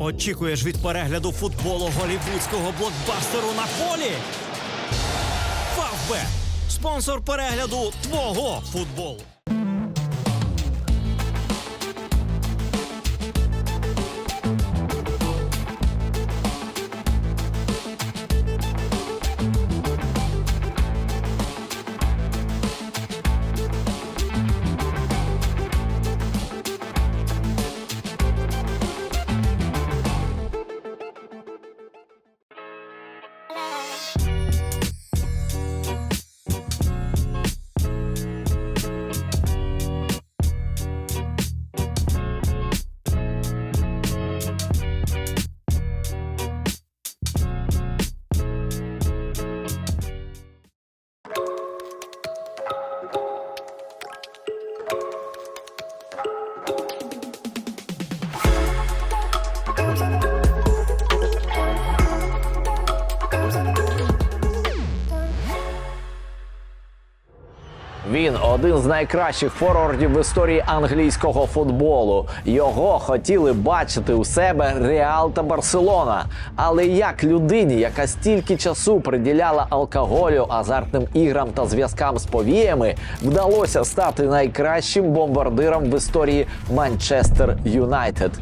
Очікуєш від перегляду футболу голівудського блокбастеру на полі? Фавбет спонсор перегляду твого футболу. Він один з найкращих форвардів в історії англійського футболу. Його хотіли бачити у себе Реал та Барселона. Але як людині, яка стільки часу приділяла алкоголю, азартним іграм та зв'язкам з повіями, вдалося стати найкращим бомбардиром в історії Манчестер Юнайтед.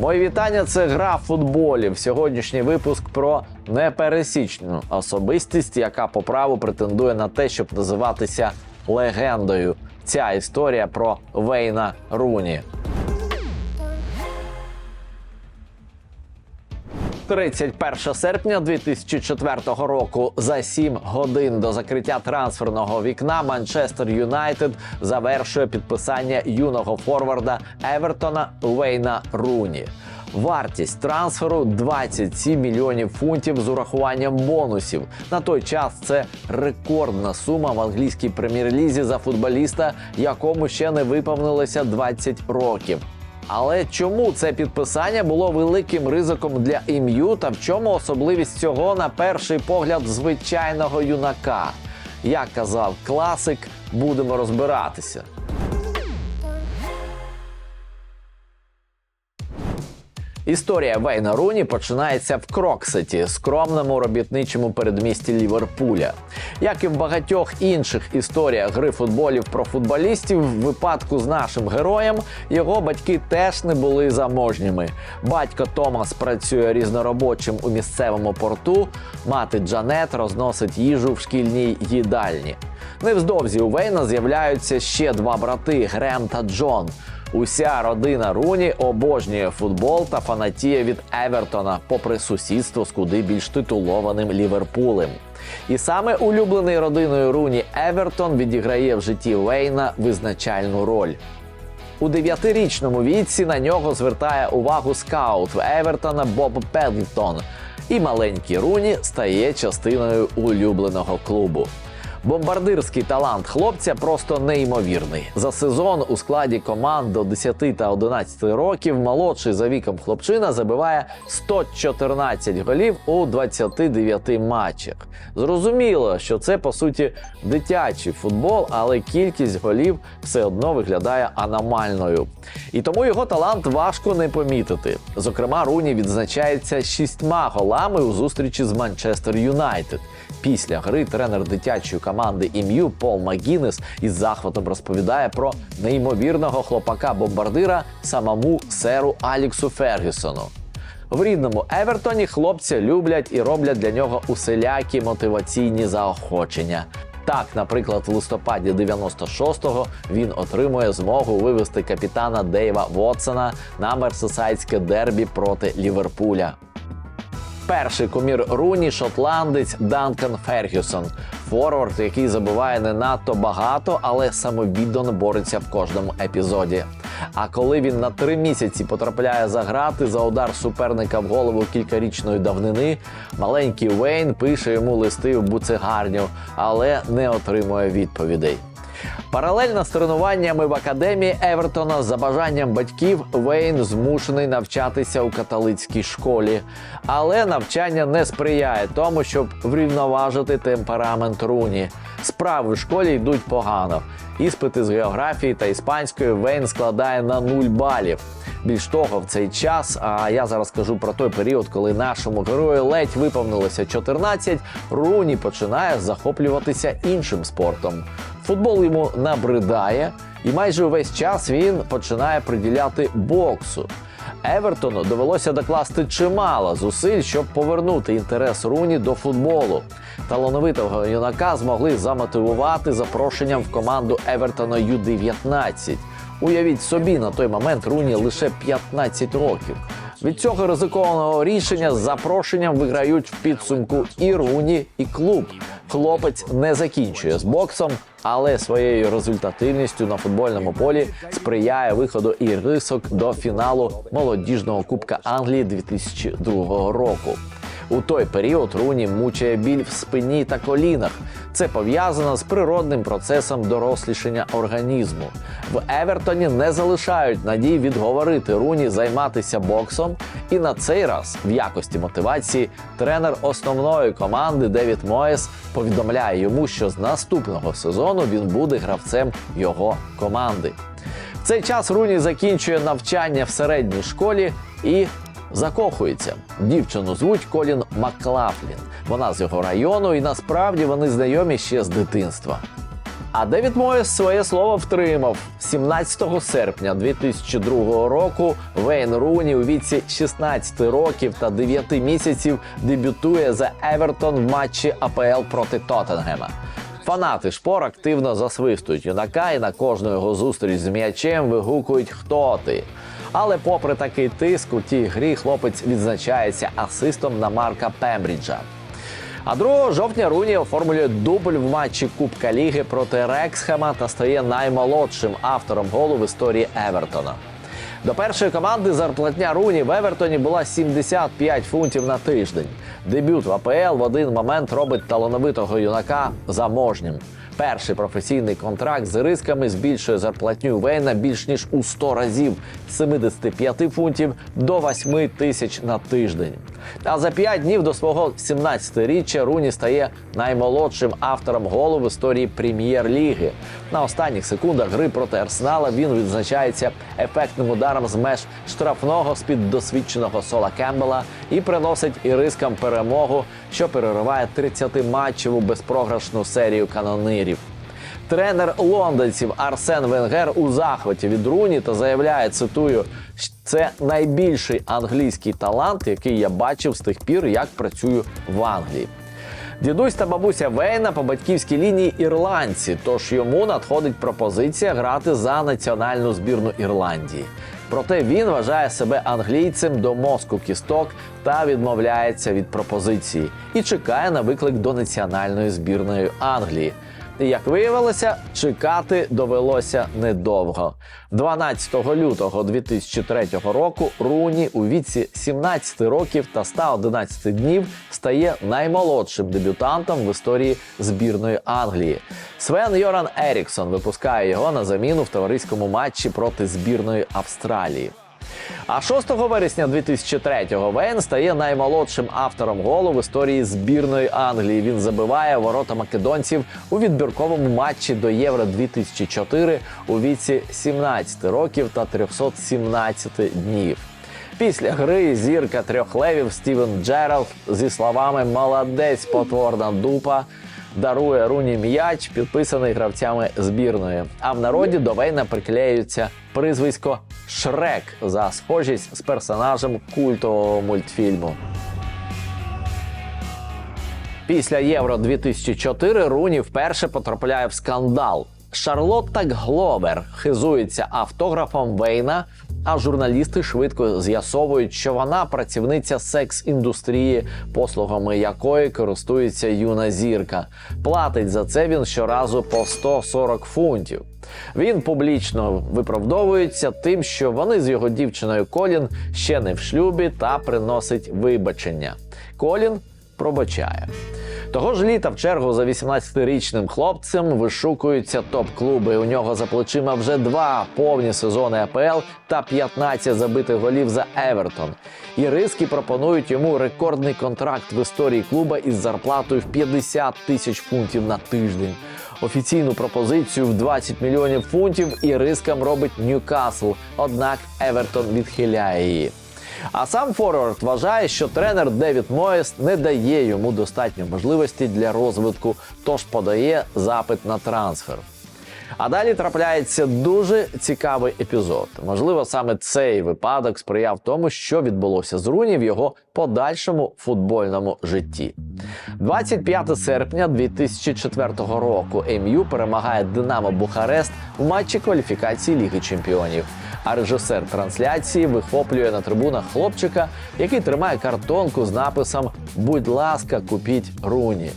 Мої вітання. Це гра футболів. Сьогоднішній випуск про непересічну особистість, яка по праву претендує на те, щоб називатися легендою. Ця історія про Вейна Руні. 31 серпня 2004 року за 7 годин до закриття трансферного вікна Манчестер Юнайтед завершує підписання юного форварда Евертона Вейна Руні. Вартість трансферу 27 мільйонів фунтів з урахуванням бонусів. На той час це рекордна сума в англійській прем'єр-лізі за футболіста, якому ще не виповнилося 20 років. Але чому це підписання було великим ризиком для ім'ю та в чому особливість цього на перший погляд звичайного юнака? Як казав класик, будемо розбиратися. Історія Вейна Руні починається в Кроксеті, скромному робітничому передмісті Ліверпуля. Як і в багатьох інших історіях гри футболів про футболістів, в випадку з нашим героєм його батьки теж не були заможніми. Батько Томас працює різноробочим у місцевому порту, мати Джанет розносить їжу в шкільній їдальні. Невздовзі у Вейна з'являються ще два брати Грем та Джон. Уся родина Руні обожнює футбол та фанатіє від Евертона, попри сусідство з куди більш титулованим Ліверпулем. І саме улюблений родиною Руні Евертон відіграє в житті Вейна визначальну роль. У дев'ятирічному віці на нього звертає увагу скаут Евертона Боб Педлтон, і маленький Руні стає частиною улюбленого клубу. Бомбардирський талант хлопця просто неймовірний. За сезон у складі команд до 10 та 11 років молодший за віком хлопчина забиває 114 голів у 29 матчах. Зрозуміло, що це по суті дитячий футбол, але кількість голів все одно виглядає аномальною. І тому його талант важко не помітити. Зокрема, Руні відзначається шістьма голами у зустрічі з Манчестер Юнайтед. Після гри тренер дитячої команди ім'ю Пол Магінес із захватом розповідає про неймовірного хлопака-бомбардира самому серу Аліксу Фергюсону. В рідному Евертоні хлопця люблять і роблять для нього уселякі мотиваційні заохочення. Так, наприклад, в листопаді 96-го він отримує змогу вивести капітана Дейва Вотсона на мерсесайдське дербі проти Ліверпуля. Перший кумір Руні шотландець Данкан Фергюсон, форвард, який забуває не надто багато, але самовіддано бореться в кожному епізоді. А коли він на три місяці потрапляє за грати за удар суперника в голову кількарічної давнини, маленький Вейн пише йому листи в буцегарню, але не отримує відповідей. Паралельно з тренуваннями в академії Евертона за бажанням батьків Вейн змушений навчатися у католицькій школі, але навчання не сприяє тому, щоб врівноважити темперамент Руні. Справи в школі йдуть погано. Іспити з географії та іспанської Вейн складає на 0 балів. Більш того, в цей час, а я зараз кажу про той період, коли нашому герою ледь виповнилося 14, Руні починає захоплюватися іншим спортом. Футбол йому набридає, і майже увесь час він починає приділяти боксу. Евертону довелося докласти чимало зусиль, щоб повернути інтерес Руні до футболу. Талановитого юнака змогли замотивувати запрошенням в команду Евертона Ю-19. Уявіть собі, на той момент Руні лише 15 років. Від цього ризикованого рішення з запрошенням виграють в підсумку і Руні, і клуб. Хлопець не закінчує з боксом, але своєю результативністю на футбольному полі сприяє виходу і рисок до фіналу молодіжного Кубка Англії 2002 року. У той період Руні мучає біль в спині та колінах. Це пов'язано з природним процесом дорослішання організму. В Евертоні не залишають надій відговорити Руні займатися боксом. І на цей раз, в якості мотивації, тренер основної команди Девід Моєс повідомляє йому, що з наступного сезону він буде гравцем його команди. В цей час Руні закінчує навчання в середній школі і закохується. Дівчину звуть Колін Маклафлін. Вона з його району, і насправді вони знайомі ще з дитинства. А Девід Моєс своє слово втримав 17 серпня 2002 року. Вейн Руні у віці 16 років та 9 місяців дебютує за Евертон в матчі АПЛ проти Тоттенгема. Фанати шпор активно засвистують юнака і на кожну його зустріч з м'ячем вигукують Хто ти? Але попри такий тиск у тій грі хлопець відзначається асистом на Марка Пембріджа. А 2 жовтня Руні оформлює дубль в матчі Кубка Ліги проти Рексхема та стає наймолодшим автором голу в історії Евертона. До першої команди зарплатня Руні в Евертоні була 75 фунтів на тиждень. Дебют в АПЛ в один момент робить талановитого юнака заможнім. Перший професійний контракт з рисками збільшує зарплатню Вейна більш ніж у 100 разів з 75 фунтів до 8 тисяч на тиждень. А за 5 днів до свого 17-річчя Руні стає наймолодшим автором голу в історії прем'єр-ліги. На останніх секундах гри проти Арсенала він відзначається ефектним ударом з меж штрафного з під досвідченого Сола Кембела і приносить ірискам перемогу, що перериває 30-матчеву безпрограшну серію канонирів. Тренер лондонців Арсен Венгер у захваті від Руні та заявляє, цитую, це найбільший англійський талант, який я бачив з тих пір, як працюю в Англії. Дідусь та бабуся Вейна по батьківській лінії ірландці, тож йому надходить пропозиція грати за національну збірну Ірландії. Проте він вважає себе англійцем до мозку кісток та відмовляється від пропозиції і чекає на виклик до національної збірної Англії. Як виявилося, чекати довелося недовго. 12 лютого 2003 року Руні у віці 17 років та 111 днів стає наймолодшим дебютантом в історії збірної Англії. Свен Йоран Еріксон випускає його на заміну в товариському матчі проти збірної Австралії. А 6 вересня 2003-го Вейн стає наймолодшим автором голу в історії збірної Англії. Він забиває ворота македонців у відбірковому матчі до Євро 2004 у віці 17 років та 317 днів. Після гри зірка трьох левів Стівен Джералд зі словами Молодець потворна дупа дарує руні м'яч, підписаний гравцями збірної. А в народі до Вейна приклеюється прізвисько Шрек за схожість з персонажем культового мультфільму. Після Євро 2004 Руні вперше потрапляє в скандал. Шарлотта Гловер хизується автографом Вейна, а журналісти швидко з'ясовують, що вона працівниця секс-індустрії, послугами якої користується юна зірка. Платить за це він щоразу по 140 фунтів. Він публічно виправдовується тим, що вони з його дівчиною Колін ще не в шлюбі та приносить вибачення. Колін пробачає. Того ж літа в чергу за 18-річним хлопцем вишукуються топ-клуби. У нього за плечима вже два повні сезони АПЛ та 15 забитих голів за Евертон. І риски пропонують йому рекордний контракт в історії клуба із зарплатою в 50 тисяч фунтів на тиждень. Офіційну пропозицію в 20 мільйонів фунтів і рискам робить Ньюкасл. Однак Евертон відхиляє її. А сам Форвард вважає, що тренер Девід Моєс не дає йому достатньо можливості для розвитку, тож подає запит на трансфер. А далі трапляється дуже цікавий епізод. Можливо, саме цей випадок сприяв тому, що відбулося з Руні в його подальшому футбольному житті. 25 серпня 2004 року МЮ перемагає Динамо Бухарест в матчі кваліфікації Ліги Чемпіонів. А режисер трансляції вихоплює на трибунах хлопчика, який тримає картонку з написом Будь ласка, купіть Руні.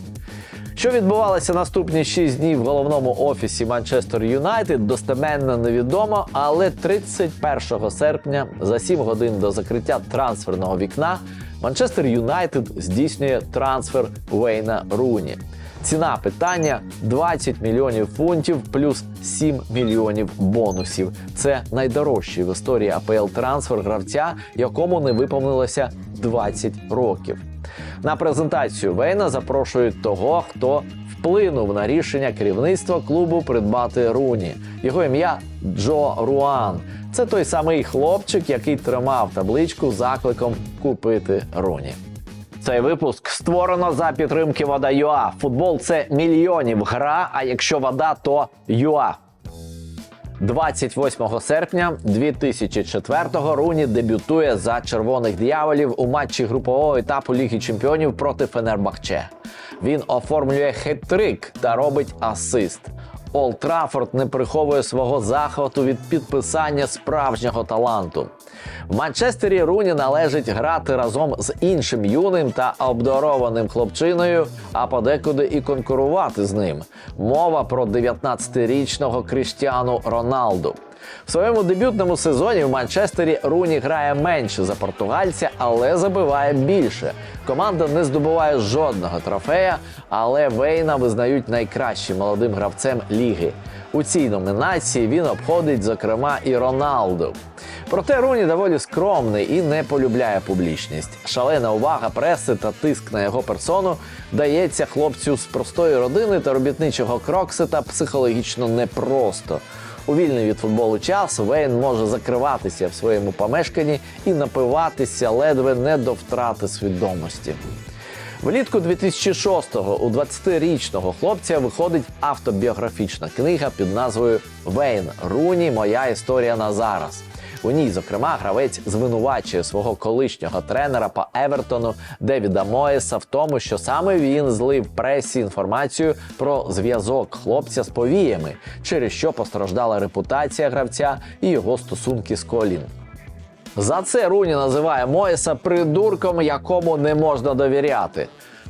Що відбувалося наступні 6 днів в головному офісі Манчестер Юнайтед, достеменно невідомо, але 31 серпня, за 7 годин до закриття трансферного вікна, Манчестер Юнайтед здійснює трансфер Вейна Руні. Ціна питання 20 мільйонів фунтів плюс 7 мільйонів бонусів. Це найдорожчий в історії АПЛ трансфер гравця, якому не виповнилося 20 років. На презентацію Вейна запрошують того, хто вплинув на рішення керівництва клубу придбати Руні. Його ім'я Джо Руан. Це той самий хлопчик, який тримав табличку з закликом купити Руні. Цей випуск створено за підтримки Вода ЮА. Футбол це мільйонів гра. А якщо вода, то ЮА. 28 серпня 2004-го Руні дебютує за червоних дияволів у матчі групового етапу Ліги Чемпіонів проти Фенербахче. Він оформлює хет-трик та робить асист. Олд Траффорд не приховує свого захвату від підписання справжнього таланту. В Манчестері Руні належить грати разом з іншим юним та обдарованим хлопчиною, а подекуди і конкурувати з ним. Мова про 19-річного Кріштіану Роналду. В своєму дебютному сезоні в Манчестері Руні грає менше за португальця, але забиває більше. Команда не здобуває жодного трофея, але Вейна визнають найкращим молодим гравцем ліги. У цій номінації він обходить, зокрема, і Роналду. Проте Руні доволі скромний і не полюбляє публічність. Шалена увага преси та тиск на його персону дається хлопцю з простої родини та робітничого кроксита психологічно непросто. У вільний від футболу час Вейн може закриватися в своєму помешканні і напиватися ледве не до втрати свідомості. Влітку 2006-го у 20-річного хлопця виходить автобіографічна книга під назвою Вейн Руні Моя історія на зараз. У ній, зокрема, гравець звинувачує свого колишнього тренера по Евертону Девіда Моєса в тому, що саме він злив пресі інформацію про зв'язок хлопця з повіями, через що постраждала репутація гравця і його стосунки з Колін. За це Руні називає Моєса придурком, якому не можна довіряти.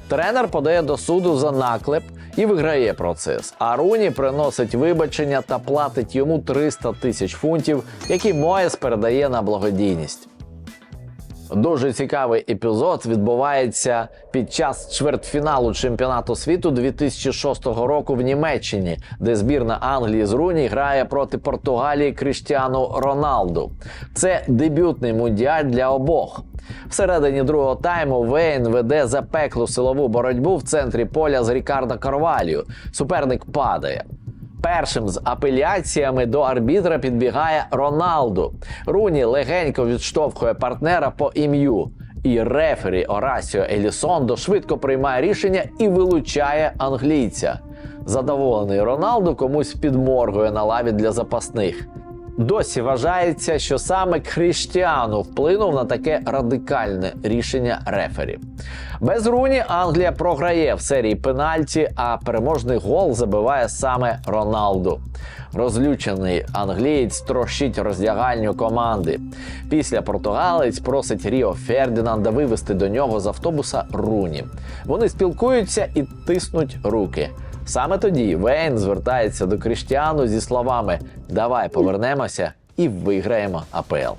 Тренер подає до суду за наклеп і виграє процес. А Руні приносить вибачення та платить йому 300 тисяч фунтів, які Моес передає на благодійність. Дуже цікавий епізод відбувається під час чвертьфіналу чемпіонату світу 2006 року в Німеччині, де збірна Англії з Руні грає проти Португалії Кріштіану Роналду. Це дебютний мундіаль для обох. Всередині другого тайму Вейн веде запеклу силову боротьбу в центрі поля з Рікардо Карвалію. Суперник падає. Першим з апеляціями до арбітра підбігає Роналду. Руні легенько відштовхує партнера по ім'ю. І рефері Орасіо Елісондо швидко приймає рішення і вилучає англійця. Задоволений Роналду комусь підморгує на лаві для запасних. Досі вважається, що саме Кріштіану вплинув на таке радикальне рішення рефері. Без руні Англія програє в серії пенальті, а переможний гол забиває саме Роналду. Розлючений англієць трощить роздягальню команди. Після португалець просить Ріо Фердінанда вивести до нього з автобуса руні. Вони спілкуються і тиснуть руки. Саме тоді Вейн звертається до Кріштіану зі словами Давай повернемося і виграємо АПЛ.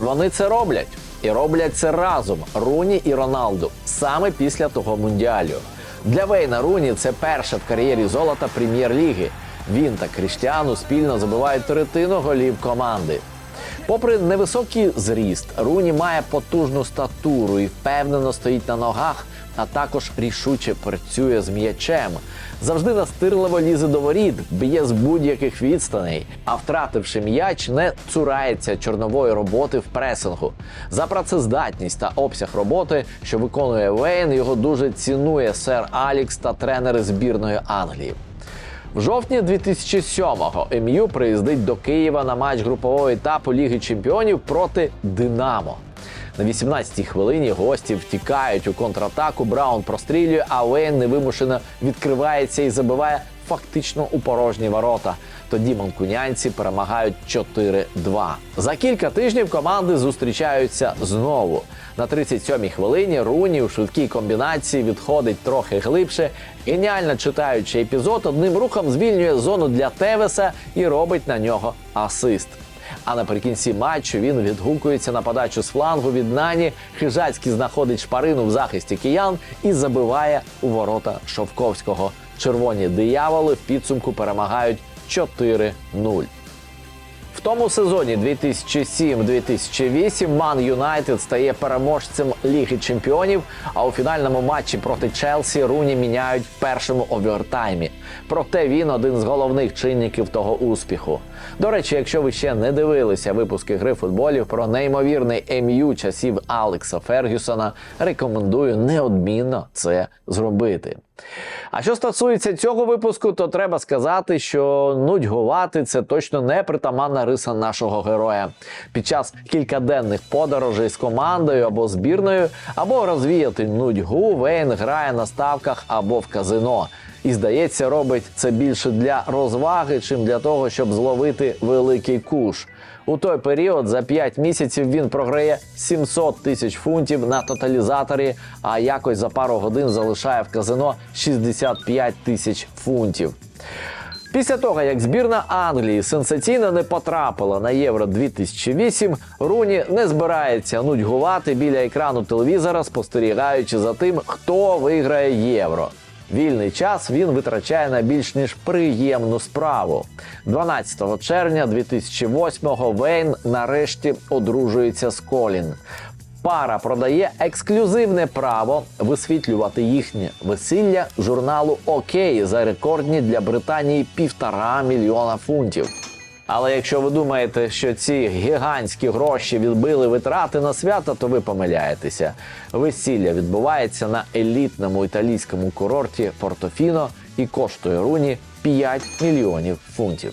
Вони це роблять. І роблять це разом Руні і Роналду саме після того мундіалю. Для Вейна Руні це перше в кар'єрі золота прем'єр-ліги. Він та Кріштіану спільно забивають третину голів команди. Попри невисокий зріст, Руні має потужну статуру і впевнено стоїть на ногах, а також рішуче працює з м'ячем. Завжди настирливо лізе до воріт, б'є з будь-яких відстаней, а втративши м'яч, не цурається чорнової роботи в пресингу. За працездатність та обсяг роботи, що виконує Вейн, його дуже цінує сер Алікс та тренери збірної Англії. В жовтні 2007-го МЮ приїздить до Києва на матч групового етапу Ліги Чемпіонів проти Динамо. На 18-й хвилині гості втікають у контратаку. Браун прострілює, а Вейн невимушено відкривається і забиває фактично у порожні ворота. Тоді манкунянці перемагають 4-2. За кілька тижнів команди зустрічаються знову. На 37-й хвилині Руні у швидкій комбінації відходить трохи глибше. Геніально читаючи епізод, одним рухом звільнює зону для Тевеса і робить на нього асист. А наприкінці матчу він відгукується на подачу з флангу від Нані. Хижацький знаходить шпарину в захисті киян і забиває у ворота Шовковського. Червоні дияволи в підсумку перемагають 4-0. В тому сезоні 2007-2008 Ман Юнайтед стає переможцем Ліги Чемпіонів. А у фінальному матчі проти Челсі Руні міняють в першому овертаймі. Проте він один з головних чинників того успіху. До речі, якщо ви ще не дивилися випуски гри футболів про неймовірний МЮ часів Алекса Фергюсона, рекомендую неодмінно це зробити. А що стосується цього випуску, то треба сказати, що нудьгувати це точно не притаманна риса нашого героя. Під час кількаденних подорожей з командою або збірною, або розвіяти нудьгу, Вейн грає на ставках або в казино. І здається, робить це більше для розваги, чим для того, щоб зловити великий куш. У той період за 5 місяців він програє 700 тисяч фунтів на тоталізаторі, а якось за пару годин залишає в казино 65 тисяч фунтів. Після того, як збірна Англії сенсаційно не потрапила на Євро 2008, Руні не збирається нудьгувати біля екрану телевізора, спостерігаючи за тим, хто виграє євро. Вільний час він витрачає на більш ніж приємну справу. 12 червня 2008-го Вейн нарешті одружується з Колін. Пара продає ексклюзивне право висвітлювати їхнє весілля журналу «Окей» за рекордні для Британії півтора мільйона фунтів. Але якщо ви думаєте, що ці гігантські гроші відбили витрати на свята, то ви помиляєтеся. Весілля відбувається на елітному італійському курорті Портофіно і коштує руні 5 мільйонів фунтів.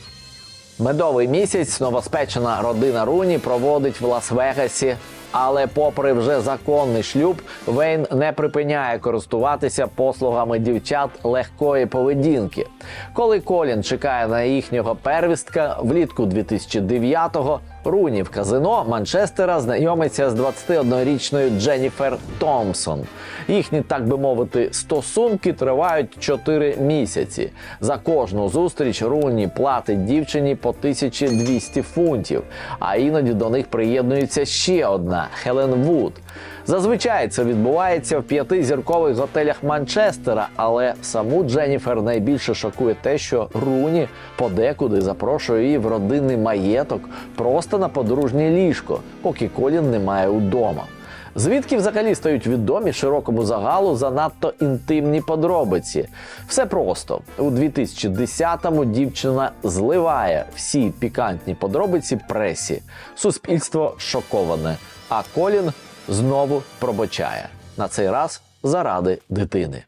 Медовий місяць новоспечена родина Руні проводить в Лас-Вегасі. Але, попри вже законний шлюб, Вейн не припиняє користуватися послугами дівчат легкої поведінки. Коли Колін чекає на їхнього первістка, влітку 2009-го Руні в казино Манчестера знайомиться з 21-річною Дженніфер Томпсон. Їхні, так би мовити, стосунки тривають 4 місяці. За кожну зустріч Руні платить дівчині по 1200 фунтів, а іноді до них приєднується ще одна Хелен Вуд. Зазвичай це відбувається в п'ятизіркових готелях Манчестера, але саму Дженніфер найбільше шокує те, що Руні подекуди запрошує її в родинний маєток просто на подружнє ліжко, поки Колін немає удома. Звідки взагалі стають відомі широкому загалу занадто інтимні подробиці? Все просто у 2010-му дівчина зливає всі пікантні подробиці пресі. Суспільство шоковане, а Колін знову пробачає на цей раз заради дитини.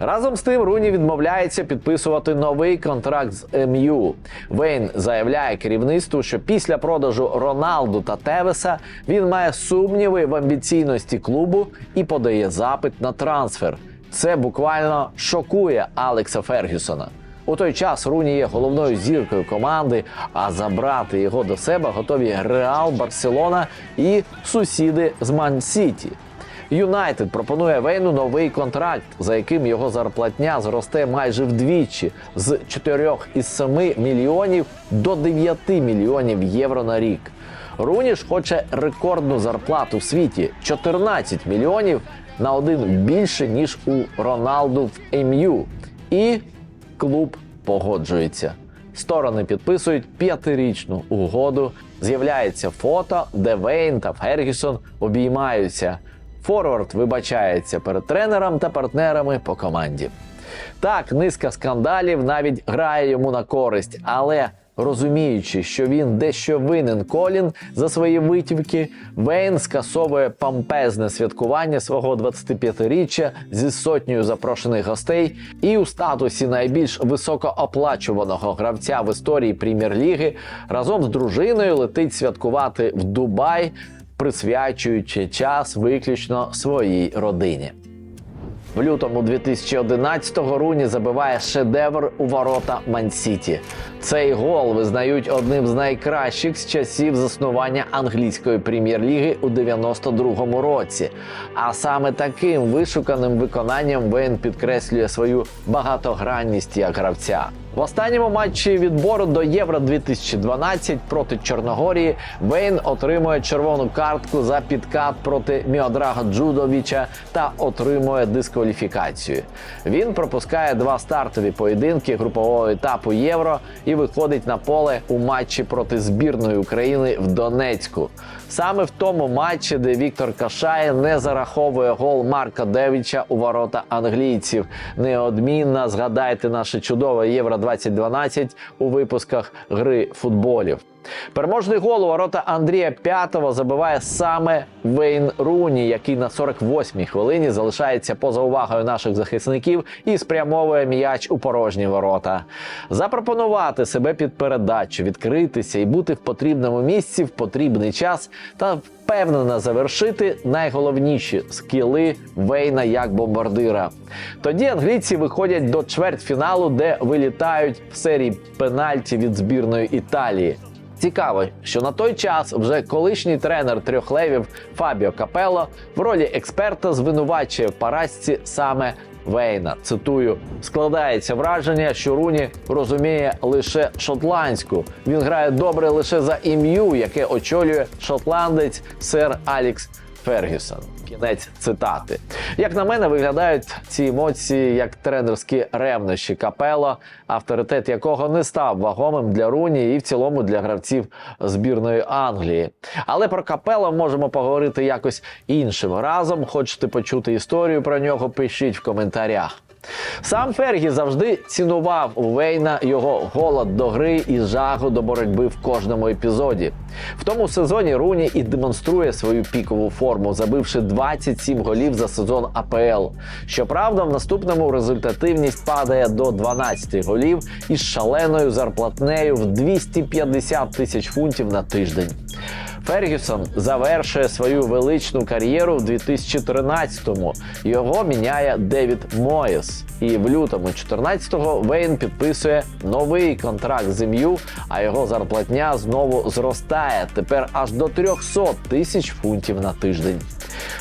Разом з тим Руні відмовляється підписувати новий контракт з МЮ. Вейн заявляє керівництву, що після продажу Роналду та Тевеса він має сумніви в амбіційності клубу і подає запит на трансфер. Це буквально шокує Алекса Фергюсона. У той час Руні є головною зіркою команди, а забрати його до себе готові Реал, Барселона і сусіди з Ман-Сіті. Юнайтед пропонує Вейну новий контракт, за яким його зарплатня зросте майже вдвічі з 4,7 мільйонів до 9 мільйонів євро на рік. Руні ж хоче рекордну зарплату в світі 14 мільйонів на один більше ніж у Роналду в МЮ. І клуб погоджується. Сторони підписують п'ятирічну угоду. З'являється фото, де Вейн та Фергюсон обіймаються. Форвард вибачається перед тренером та партнерами по команді. Так, низка скандалів навіть грає йому на користь, але розуміючи, що він дещо винен Колін за свої витівки, Вейн скасовує помпезне святкування свого 25-річчя зі сотнею запрошених гостей і у статусі найбільш високооплачуваного гравця в історії прем'єр-ліги разом з дружиною летить святкувати в Дубай, присвячуючи час виключно своїй родині. В лютому 2011-го Руні забиває шедевр у ворота Ман-Сіті. Цей гол визнають одним з найкращих з часів заснування англійської прем'єр-ліги у 92-му році. А саме таким вишуканим виконанням Вейн підкреслює свою багатогранність як гравця. В останньому матчі відбору до Євро 2012 проти Чорногорії Вейн отримує червону картку за підкат проти Міодрага Джудовича та отримує дискваліфікацію. Він пропускає два стартові поєдинки групового етапу Євро і виходить на поле у матчі проти збірної України в Донецьку. Саме в тому матчі, де Віктор Кашає не зараховує гол Марка Девіча у ворота англійців. Неодмінно згадайте наше чудове Євро 2012 у випусках гри футболів. Переможний гол у ворота Андрія П'ятого забиває саме Вейн Руні, який на 48-й хвилині залишається поза увагою наших захисників і спрямовує м'яч у порожні ворота. Запропонувати себе під передачу, відкритися і бути в потрібному місці в потрібний час та впевнено завершити найголовніші скіли Вейна як бомбардира. Тоді англійці виходять до чвертьфіналу, де вилітають в серії пенальті від збірної Італії. Цікаво, що на той час вже колишній тренер трьох левів Фабіо Капелло в ролі експерта звинувачує в поразці саме Вейна. Цитую: складається враження, що Руні розуміє лише шотландську. Він грає добре лише за ім'ю, яке очолює шотландець сер Алікс Фергюсон. Кінець цитати. Як на мене, виглядають ці емоції як тренерські ревнощі Капела, авторитет якого не став вагомим для Руні і в цілому для гравців збірної Англії. Але про Капело можемо поговорити якось іншим разом. Хочете почути історію про нього? Пишіть в коментарях. Сам Фергі завжди цінував у Вейна його голод до гри і жагу до боротьби в кожному епізоді. В тому сезоні Руні і демонструє свою пікову форму, забивши 27 голів за сезон АПЛ. Щоправда, в наступному результативність падає до 12 голів із шаленою зарплатнею в 250 тисяч фунтів на тиждень. Фергюсон завершує свою величну кар'єру в 2013-му. Його міняє Девід Моєс. І в лютому 14-го Вейн підписує новий контракт з ім'ю, а його зарплатня знову зростає тепер аж до 300 тисяч фунтів на тиждень.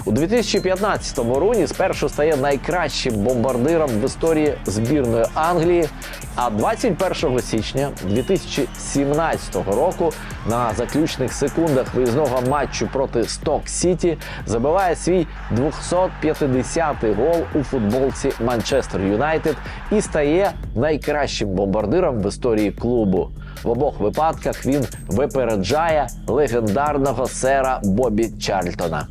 У 2015-му Руні спершу стає найкращим бомбардиром в історії збірної Англії. А 21 січня 2017 року на заключних секундах виїзного матчу проти Сток Сіті забиває свій 250-й гол у футболці Манчестер Юнайтед і стає найкращим бомбардиром в історії клубу. В обох випадках він випереджає легендарного сера Бобі Чарльтона.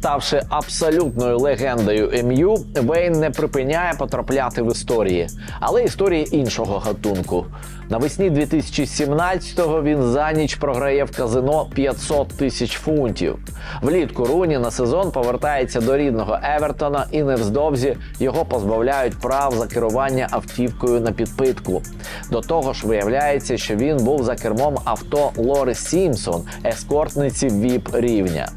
Ставши абсолютною легендою МЮ, Вейн не припиняє потрапляти в історії, але історії іншого гатунку. Навесні 2017-го він за ніч програє в казино 500 тисяч фунтів. Влітку Руні на сезон повертається до рідного Евертона, і невздовзі його позбавляють прав за керування автівкою на підпитку. До того ж, виявляється, що він був за кермом авто Лори Сімпсон, ескортниці ВІП рівня.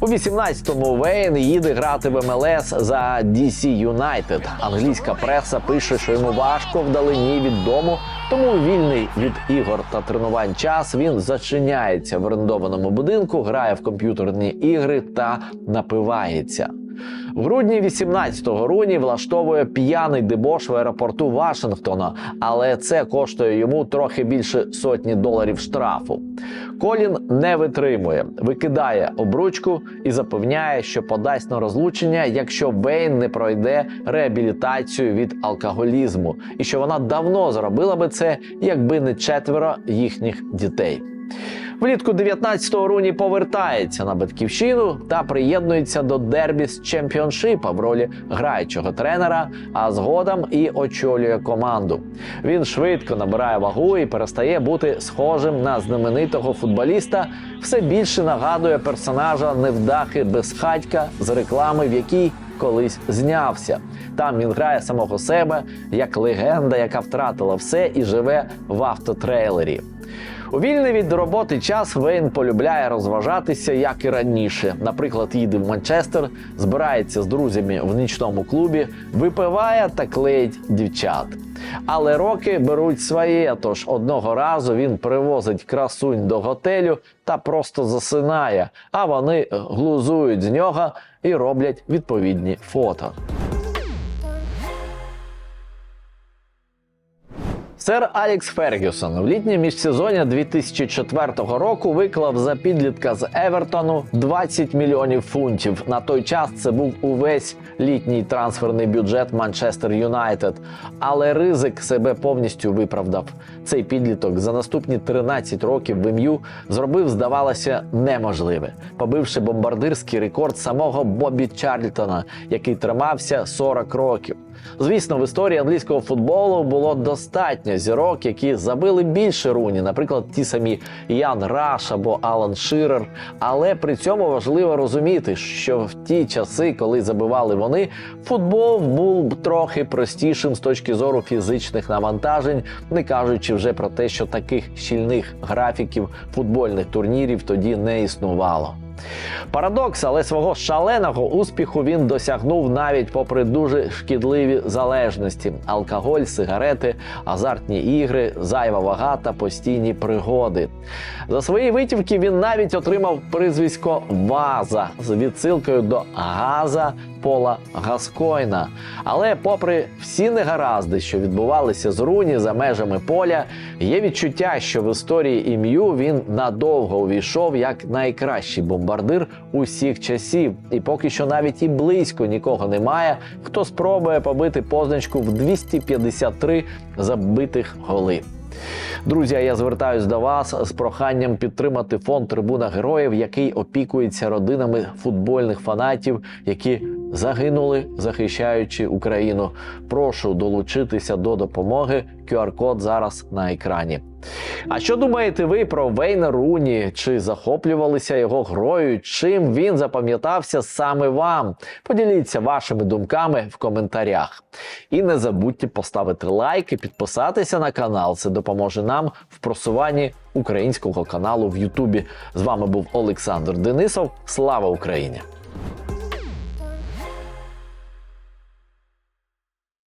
У 18-му Вейн їде грати в МЛС за DC United. Англійська преса пише, що йому важко вдалині від дому, тому вільний від ігор та тренувань час він зачиняється в орендованому будинку, грає в комп'ютерні ігри та напивається. В грудні 18-го Руні влаштовує п'яний дебош в аеропорту Вашингтона, але це коштує йому трохи більше сотні доларів штрафу. Колін не витримує, викидає обручку і запевняє, що подасть на розлучення, якщо Вейн не пройде реабілітацію від алкоголізму, і що вона давно зробила би це, якби не четверо їхніх дітей. Влітку 19-го Руні повертається на батьківщину та приєднується до Дербіс Чемпіоншипа в ролі граючого тренера, а згодом і очолює команду. Він швидко набирає вагу і перестає бути схожим на знаменитого футболіста. Все більше нагадує персонажа невдахи безхатька з реклами, в якій колись знявся. Там він грає самого себе як легенда, яка втратила все і живе в автотрейлері. У вільний від роботи час Вейн полюбляє розважатися, як і раніше. Наприклад, їде в Манчестер, збирається з друзями в нічному клубі, випиває та клеїть дівчат. Але роки беруть своє. Тож одного разу він привозить красунь до готелю та просто засинає, а вони глузують з нього і роблять відповідні фото. Сер Алікс Фергюсон в літнє міжсезоння 2004 року виклав за підлітка з Евертону 20 мільйонів фунтів. На той час це був увесь літній трансферний бюджет Манчестер Юнайтед. Але ризик себе повністю виправдав. Цей підліток за наступні 13 років в ім'ю зробив, здавалося, неможливе, побивши бомбардирський рекорд самого Бобі Чарльтона, який тримався 40 років. Звісно, в історії англійського футболу було достатньо зірок, які забили більше руні, наприклад, ті самі Ян Раш або Алан Ширер. Але при цьому важливо розуміти, що в ті часи, коли забивали вони, футбол був трохи простішим з точки зору фізичних навантажень, не кажучи вже про те, що таких щільних графіків футбольних турнірів тоді не існувало. Парадокс, але свого шаленого успіху він досягнув навіть попри дуже шкідливі залежності: алкоголь, сигарети, азартні ігри, зайва вага та постійні пригоди. За свої витівки він навіть отримав прізвисько Ваза з відсилкою до Газа Пола Гаскойна. Але, попри всі негаразди, що відбувалися з Руні за межами поля, є відчуття, що в історії ім'ю він надовго увійшов як найкращий бомбардир усіх часів, і поки що навіть і близько нікого немає, хто спробує побити позначку в 253 забитих голи. Друзі, я звертаюсь до вас з проханням підтримати фонд Трибуна Героїв, який опікується родинами футбольних фанатів, які загинули, захищаючи Україну. Прошу долучитися до допомоги. QR-код зараз на екрані. А що думаєте ви про Вейна Руні? Чи захоплювалися його грою? Чим він запам'ятався саме вам? Поділіться вашими думками в коментарях. І не забудьте поставити лайк і підписатися на канал. Це допоможе нам в просуванні українського каналу в Ютубі. З вами був Олександр Денисов. Слава Україні!